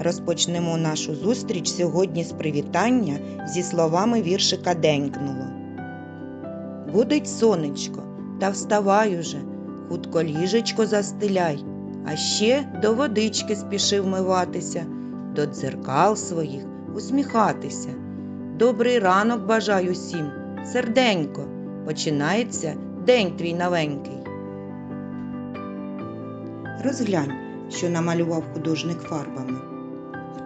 Розпочнемо нашу зустріч сьогодні з привітання зі словами віршика Денькнуло. Будить сонечко, та вставай уже, хутко ліжечко застеляй, а ще до водички спішив миватися, до дзеркал своїх усміхатися. Добрий ранок бажаю всім, серденько, починається день твій новенький. Розглянь, що намалював художник фарбами.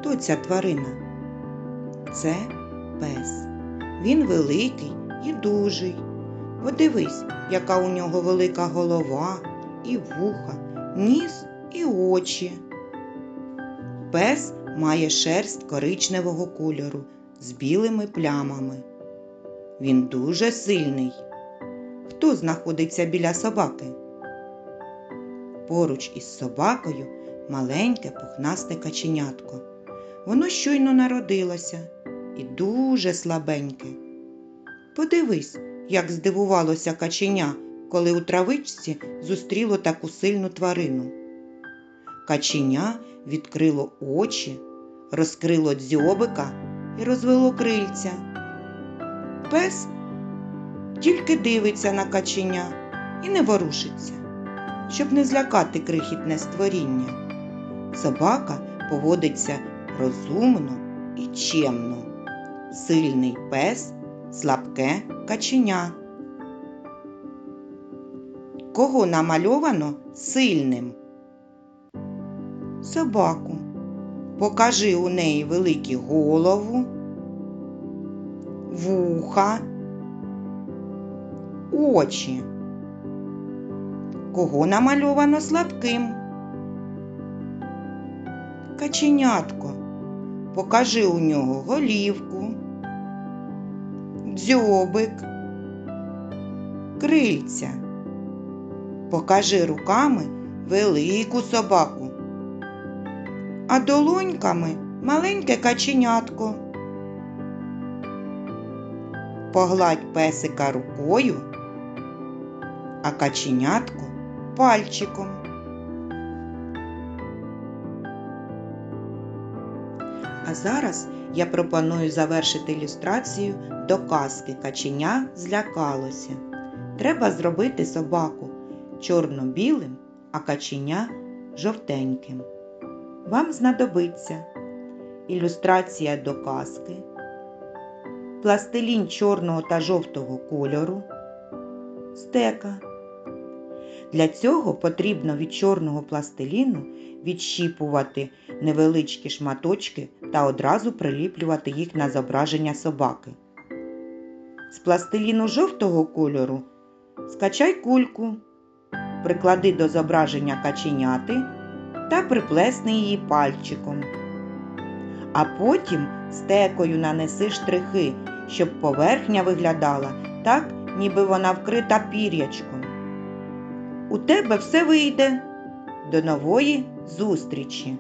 Хто ця тварина? Це пес. Він великий і дужий. Подивись, яка у нього велика голова, і вуха, ніс і очі. Пес має шерсть коричневого кольору з білими плямами. Він дуже сильний. Хто знаходиться біля собаки? Поруч із собакою маленьке пухнасте каченятко. Воно щойно народилося і дуже слабеньке. Подивись, як здивувалося каченя, коли у травичці зустріло таку сильну тварину. Каченя відкрило очі, розкрило дзьобика і розвело крильця. Пес тільки дивиться на каченя і не ворушиться, щоб не злякати крихітне створіння. Собака поводиться розумно і чемно. Сильний пес, слабке каченя. Кого намальовано сильним? Собаку. Покажи у неї велику голову, вуха, очі. Кого намальовано слабким? Каченятко. Покажи у нього голівку, дзьобик, крильця. Покажи руками велику собаку, а долоньками маленьке каченятко. Погладь песика рукою, а каченятко пальчиком. А зараз я пропоную завершити ілюстрацію до казки Каченя злякалося. Треба зробити собаку чорно-білим, а каченя жовтеньким. Вам знадобиться ілюстрація до казки, пластилін чорного та жовтого кольору, стека. Для цього потрібно від чорного пластиліну відщіпувати невеличкі шматочки та одразу приліплювати їх на зображення собаки. З пластиліну жовтого кольору скачай кульку, приклади до зображення каченяти та приплесни її пальчиком. А потім стекою нанеси штрихи, щоб поверхня виглядала так, ніби вона вкрита пір'ячком. У тебе все вийде. До нової зустрічі!